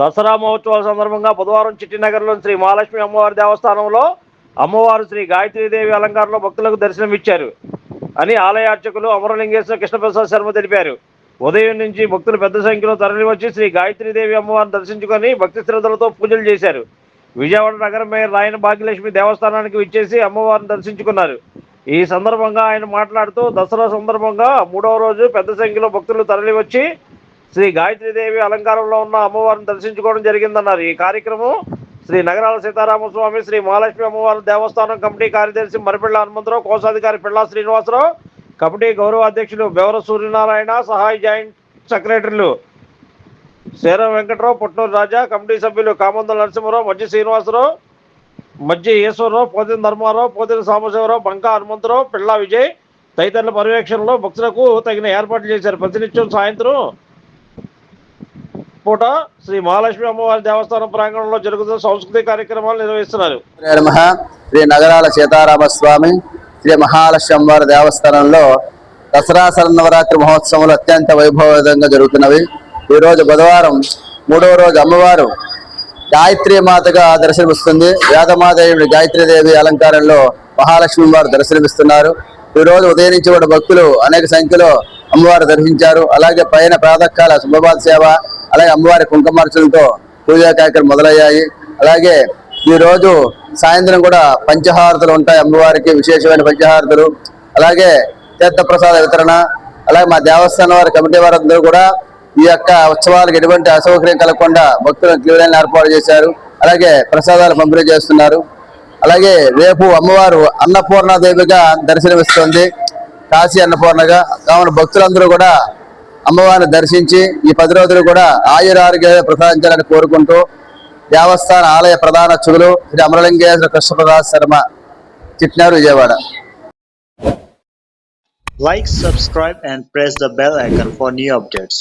దసరా మహోత్సవాల సందర్భంగా బుధవారం చిట్టినగర్లోని శ్రీ మహాలక్ష్మి అమ్మవారి దేవస్థానంలో అమ్మవారు శ్రీ గాయత్రీదేవి అలంకారంలో భక్తులకు దర్శనమిచ్చారు అని ఆలయ అర్చకులు అమరలింగేశ్వర కృష్ణప్రసాద్ శర్మ తెలిపారు. ఉదయం నుంచి భక్తులు పెద్ద సంఖ్యలో తరలివచ్చి శ్రీ గాయత్రీదేవి అమ్మవారిని దర్శించుకొని భక్తి శ్రద్ధలతో పూజలు చేశారు. విజయవాడ నగరం మేయర్ రాయన భాగ్యలక్ష్మి దేవస్థానానికి విచ్చేసి అమ్మవారిని దర్శించుకున్నారు. ఈ సందర్భంగా ఆయన మాట్లాడుతూ దసరా సందర్భంగా మూడవ రోజు పెద్ద సంఖ్యలో భక్తులు తరలివచ్చి శ్రీ గాయత్రీదేవి అలంకారంలో ఉన్న అమ్మవారిని దర్శించుకోవడం జరిగిందన్నారు. ఈ కార్యక్రమం శ్రీ నగరాల సీతారామస్వామి శ్రీ మహాలక్ష్మి అమ్మవారి దేవస్థానం కమిటీ కార్యదర్శి మరిపిళ్ళ హనుమంతరావు కోశాధికారి పిళ్ళా శ్రీనివాసరావు కమిటీ గౌరవ అధ్యక్షులు బెవర సూర్యనారాయణ సహాయ జాయింట్ సెక్రటరీలు శీరం వెంకట్రావు పుట్నూరు రాజా కమిటీ సభ్యులు కామందుల నరసింహరావు మజ్జి శ్రీనివాసరావు మధ్య ఈశ్వరరావు పోతిన ధర్మారావు పోతిన సాంబశివరావు బంకా హనుమంతరావు పిళ్ళా విజయ్ తదితరుల పర్యవేక్షణలో భక్తులకు తగిన ఏర్పాట్లు చేశారు. ప్రతినిత్యం సాయంత్రం పూట శ్రీ మహాలక్ష్మి అమ్మవారి దేవస్థానం ప్రాంగణంలో జరుగుతున్న సాంస్కృతిక కార్యక్రమాలు నిర్వహిస్తున్నారు. శ్రీ శ్రీ నగరాల సీతారామ స్వామి శ్రీ మహాలక్ష్మి అమ్మవారి దేవస్థానంలో దసరా శరన్నవరాత్రి మహోత్సవాలు అత్యంత వైభవంగా జరుగుతున్నవి. ఈ రోజు బుధవారం మూడవ రోజు అమ్మవారు గాయత్రి మాతగా దర్శనమిస్తుంది. వేదమాదేవి గాయత్రీదేవి అలంకారంలో మహాలక్ష్మి వారు దర్శనమిస్తున్నారు. ఈ రోజు ఉదయం నుంచి కూడా భక్తులు అనేక సంఖ్యలో అమ్మవారు దర్శించారు. అలాగే పైన ప్రాతకాల శుభపాద సేవ అలాగే అమ్మవారి కుంకుమార్చనలతో పూజా కార్యక్రమం మొదలయ్యాయి. అలాగే ఈరోజు సాయంత్రం కూడా పంచహారతులు ఉంటాయి అమ్మవారికి విశేషమైన పంచహారతులు. అలాగే తీర్థప్రసాద వితరణ. అలాగే మా దేవస్థానం వారి కమిటీ వారందరూ కూడా ఈ యొక్క ఉత్సవాలకు ఎటువంటి అసౌకర్యం కలగకుండా భక్తులను క్యూ ఏర్పాటు చేశారు. అలాగే ప్రసాదాలు పంపిణీ చేస్తున్నారు. అలాగే రేపు అమ్మవారు అన్నపూర్ణ దేవిగా దర్శనమిస్తుంది. కాశీ అన్నపూర్ణగా. కావున భక్తులందరూ కూడా అమ్మవారిని దర్శించి ఈ పది రోజులు కూడా ఆయురారోగ్య ప్రసాదించాలని కోరుకుంటూ దేవస్థాన ఆలయ ప్రధాన అర్చకులు Shri Amaralingeswara Krishnaprasad Sharma చిట్నారు Vijayawada. Like subscribe and press the bell icon for new updates